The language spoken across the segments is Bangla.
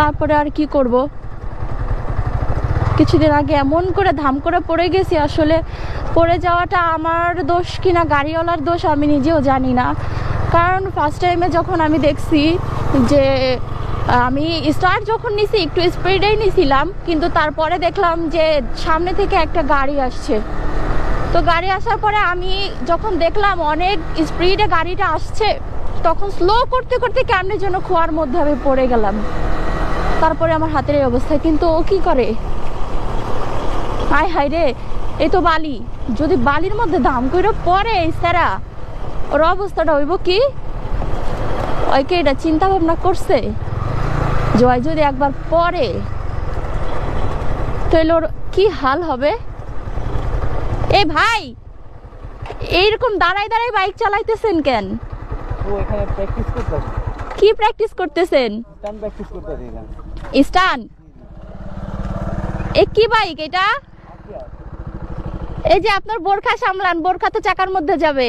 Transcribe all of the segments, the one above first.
তারপরে আর কি করব? কিছুদিন আগে এমন করে ধাম করে পড়ে গেছি, আসলে পড়ে যাওয়াটা আমার দোষ কিনা, গাড়িওয়ালার দোষ আমি নিজেও জানি না। কারণ ফার্স্ট টাইমে যখন আমি দেখছি যে, আমি স্টার্ট যখন নিছি, একটু স্পিডেই নিছিলাম, কিন্তু তারপরে দেখলাম যে, সামনে থেকে একটা গাড়ি আসছে। তো গাড়ি আসার পরে আমি যখন দেখলাম অনেক স্পিডে গাড়িটা আসছে, তখন স্লো করতে করতে কেমনের জন্য খোয়ার মধ্যে আমি পড়ে গেলাম। তারপরে আমার হাতের এই অবস্থা, কিন্তু ও কি করে? হাই হায় রে এই তো বালি। যদি বালির মধ্যে দাম করে পরে স্যারা ওর অবস্থাটা হইব কি? ওইকে এটা চিন্তা ভাবনা করছে। জয় যদি একবার পরে তাহলে ওর কি হাল হবে? এ ভাই, এইরকম দাঁড়াই দাঁড়াই বাইক চালাইতেছেন কেন? ও এখানে প্র্যাকটিস কি প্র্যাকটিস করতেছেন? স্টান প্র্যাকটিস করতে এখানে স্টান এ কি বাইক এটা? এই যে আপনার বোরখা সামলান বোরখা তো চাকার মধ্যে যাবে।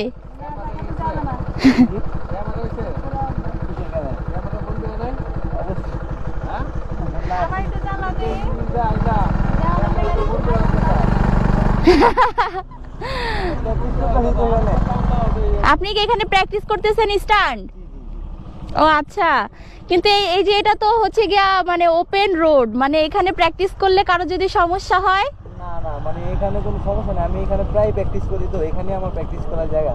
আপনি কি এখানে প্র্যাকটিস করতেছেন স্টান্ট ও আচ্ছা। কিন্তু এই এই যে এটা তো হচ্ছে গিয়া মানে ওপেন রোড মানে এখানে প্র্যাকটিস করলে কারও যদি সমস্যা হয়? না না মানে এখানে কোনো সমস্যা নেই। আমি এখানে প্রায় প্র্যাকটিস করি তো এখানে আমার প্র্যাকটিস করার জায়গা।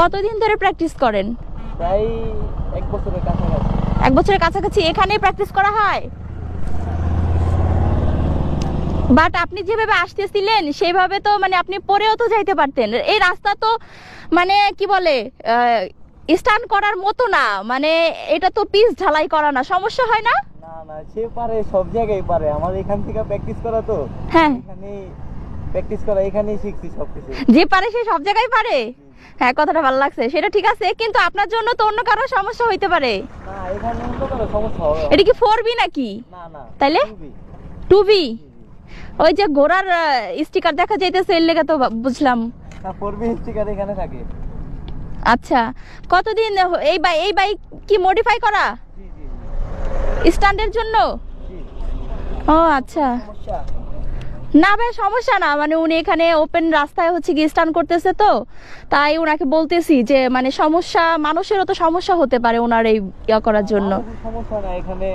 কতদিন ধরে প্র্যাকটিস করেন? প্রায় এক বছরের কাছাকাছি। এক বছরের কাছাকাছি এখানেই প্র্যাকটিস করা হয়? বাট আপনি যেভাবে আসতেছিলেন সেইভাবে তো মানে আপনি পরেও তো যাইতে পারতেন। এই রাস্তা তো মানে কি বলে স্টান করার মতো না মানে এটা তো পিস ঢালাই করা না সমস্যা হয় না? না না সে পারে সব জায়গায় পারে আমার এখান থেকে প্র্যাকটিস করা তো। হ্যাঁ। এখানেই প্র্যাকটিস করা এখানেই শিখছি সবকিছু। যে পারে সে সব জায়গায় পারে? হ্যাঁ কথাটা ভালো লাগছে সেটা ঠিক আছে কিন্তু আপনার জন্য তো অন্য কারও সমস্যা হইতে পারে। না এখানে অন্য কোনো সমস্যা হবে এটা কি ফোর বি নাকি? না না। টু বি ওই যে ঘোড়ার স্টিকার দেখা যাইতেছে এর লেগে তো বুঝলাম। না ফোরবি স্টিকার এখানে থাকে। আচ্ছা কতদিন এই বাইক এই বাইক কি মডিফাই করা? স্ট্যান্ডের জন্য? ও আচ্ছা। না ভাই সমস্যা না মানে উনি এখানে ওপেন রাস্তায় হচ্ছে কি স্টান করতেছে তো তাই ওনাকে বলতেছি যে মানে সমস্যা মানুষেরও তো সমস্যা হতে পারে ওনার এই ইয়া করার জন্য। সমস্যা না এখানে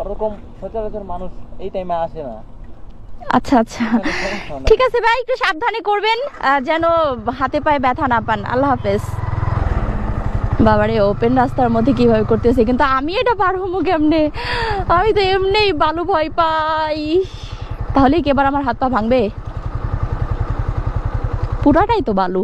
ওরকম সচরাচর মানুষ এই টাইমে আসে না। আচ্ছা আচ্ছা। ঠিক আছে ভাই একটু সাবধানে করবেন যেন হাতে পায়ে ব্যথা না পান। আল্লাহ হাফেজ। বাবারে ওপেন রাস্তার মধ্যে কীভাবে করতেছে? কিন্তু আমি এটা পার হব কেমনে? আমি তো এমনি বালু ভয় পাই। তাহলে কি এবার আমার হাত পা ভাঙবে? পুরাটাই তো বালু।